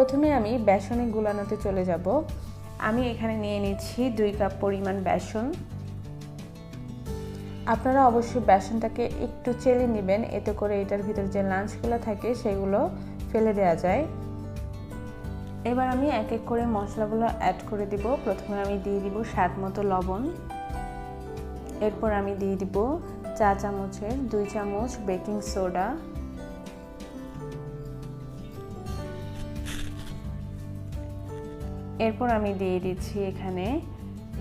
প্রথমে আমি বেসনে গুলানোতে চলে যাব। আমি এখানে নিয়ে নিচ্ছি দুই কাপ পরিমাণ বেসন। আপনারা অবশ্যই বেসনটাকে একটু চেলে নেবেন, এতে করে এটার ভিতরে যে লাঞ্চগুলো থাকে সেগুলো ফেলে দেওয়া যায়। এবার আমি এক এক করে মশলাগুলো অ্যাড করে দিব। প্রথমে আমি দিয়ে দিব স্বাদ মতো লবণ। এরপর আমি দিয়ে দিব চা চামচের দুই চামচ বেকিং সোডা এরপর আমি দিয়ে দিচ্ছি এখানে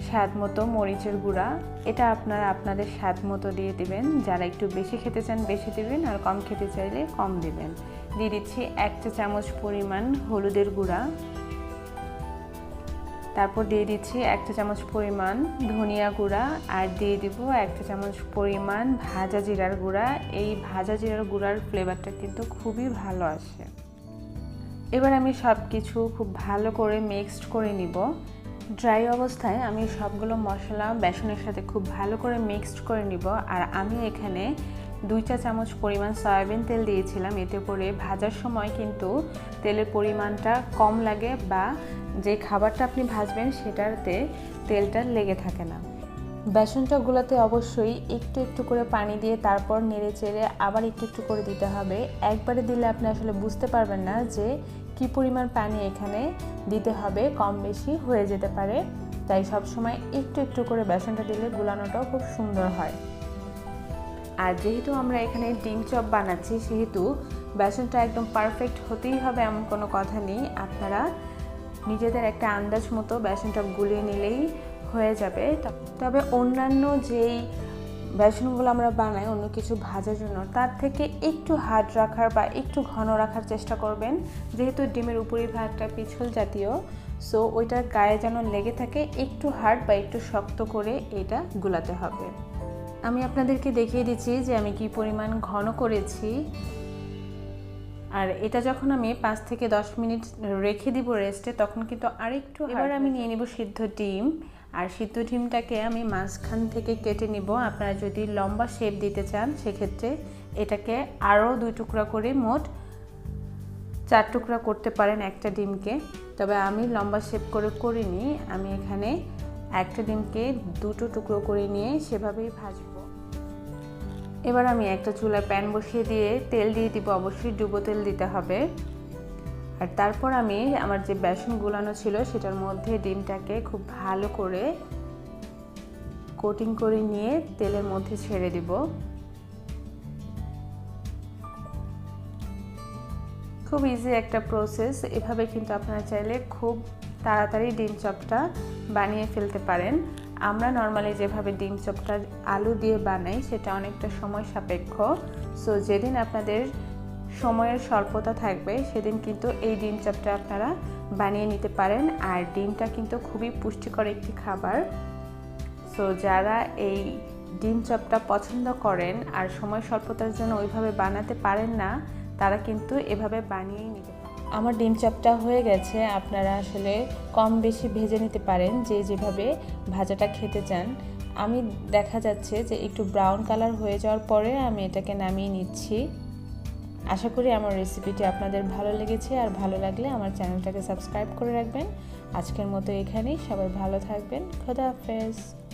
স্বাদ মতো মরিচের গুঁড়া। এটা আপনারা আপনাদের স্বাদ মতো দিয়ে দিবেন। যারা একটু বেশি খেতে চান বেশি দিবেন, আর কম খেতে চাইলে কম দিবেন। দিয়ে দিচ্ছি এক চা চামচ পরিমাণ হলুদের গুঁড়া। তারপর দিয়ে দিচ্ছি এক চা চামচ পরিমাণ ধনিয়া গুঁড়া, আর দিয়ে দিব এক চা চামচ পরিমাণ ভাজা জিরার গুঁড়া। এই ভাজা জিরার গুঁড়ার ফ্লেভারটা কিন্তু খুবই ভালো আসে। এবার আমি সব কিছু খুব ভালো করে মিক্সড করে নিব। ড্রাই অবস্থায় আমি সবগুলো মশলা বেসনের সাথে খুব ভালো করে মিক্সড করে নিব। আর আমি এখানে দুই চা চামচ পরিমাণ সয়াবিন তেল দিয়েছিলাম। এতে করে ভাজার সময় কিন্তু তেলের পরিমাণটা কম লাগে বা যে খাবারটা আপনি ভাজবেন সেটাতে তেলটা লেগে থাকে না। বেসনটা গুলাতে অবশ্যই একটু একটু করে পানি দিয়ে তারপর নেড়ে চেড়ে আবার একটু একটু করে দিতে হবে। একবারে দিলে আপনি আসলে বুঝতে পারবেন না যে কি পরিমাণ পানি এখানে দিতে হবে, কম বেশি হয়ে যেতে পারে। তাই সব সময় একটু একটু করে বেসনটা দিলে গুলানোটাও খুব সুন্দর হয়। আর যেহেতু আমরা এখানে ডিম চপ বানাচ্ছি, সেহেতু বেসনটা একদম পারফেক্ট হতেই হবে এমন কোনো কথা নেই। আপনারা নিজেদের একটা আন্দাজ মতো বেসনটা গুলিয়ে নিলেই হয়ে যাবে। তবে অন্যান্য যেই বেসনগুলো আমরা বানাই অন্য কিছু ভাজার জন্য তার থেকে একটু হার্ড রাখার বা একটু ঘন রাখার চেষ্টা করবেন। যেহেতু ডিমের উপরিভাগটা পিছল জাতীয় সো ওইটার গায়ে যেন লেগে থাকে একটু হার্ড বা একটু শক্ত করে এটা গুলাতে হবে। আমি আপনাদেরকে দেখিয়ে দিচ্ছি যে আমি কি পরিমাণ ঘন করেছি। আর এটা যখন আমি পাঁচ থেকে দশ মিনিট রেখে দিব রেস্টে তখন কিন্তু আরেকটু এবার আমি নিয়ে নিব সিদ্ধ ডিম। আর সিদ্ধ ডিমটাকে আমি মাঝখান থেকে কেটে নিব। আপনারা যদি লম্বা শেপ দিতে চান, সেক্ষেত্রে এটাকে আরও দুই টুকরা করে মোট চার টুকরা করতে পারেন একটা ডিমকে। তবে আমি লম্বা শেপ করে করিনি। আমি এখানে একটা ডিমকে দুটো টুকরো করে নিয়ে সেভাবেই ভাজবো। এবার আমি একটা চুলায় প্যান বসিয়ে দিয়ে তেল দিয়ে দিব। অবশ্যই ডুবো তেল দিতে হবে। আর তারপর আমি আমার যে বেসন গুলানো ছিল, সেটার মধ্যে ডিমটাকে খুব ভালো করে কোটিং করে নিয়ে তেলের মধ্যে ছেড়ে দিব। খুব ইজি একটা প্রসেস এভাবে কিন্তু আপনারা চাইলে খুব তাড়াতাড়ি ডিম চপটা বানিয়ে ফেলতে পারেন। আমরা নর্মালি যেভাবে ডিম চপটা আলু দিয়ে বানাই, সেটা অনেকটা সময় সাপেক্ষ। সো যেদিন আপনাদের সময়ের স্বল্পতা থাকবে, সেদিন কিন্তু এই ডিম চপটা আপনারা বানিয়ে নিতে পারেন। আর ডিমটা কিন্তু খুবই পুষ্টিকর একটি খাবার। সো যারা এই ডিম চপটা পছন্দ করেন আর সময় স্বল্পতার জন্য ওইভাবে বানাতে পারেন না, তারা কিন্তু এভাবে বানিয়েই নিতে আমার ডিম চপটা হয়ে গেছে, আপনারা আসলে কম বেশি ভেজে নিতে পারেন, যে যেভাবে ভাজাটা খেতে চান। আমি দেখা যাচ্ছে যে একটু ব্রাউন কালার হয়ে যাওয়ার পরে আমি এটাকে নামিয়ে নিচ্ছি। আশা করি আমার রেসিপিটি আপনাদের ভালো লেগেছে। আর ভালো লাগলে আমার চ্যানেলটাকে সাবস্ক্রাইব করে রাখবেন। আজকের মতো এখানেই। সবাই ভালো থাকবেন। খোদা হাফেজ।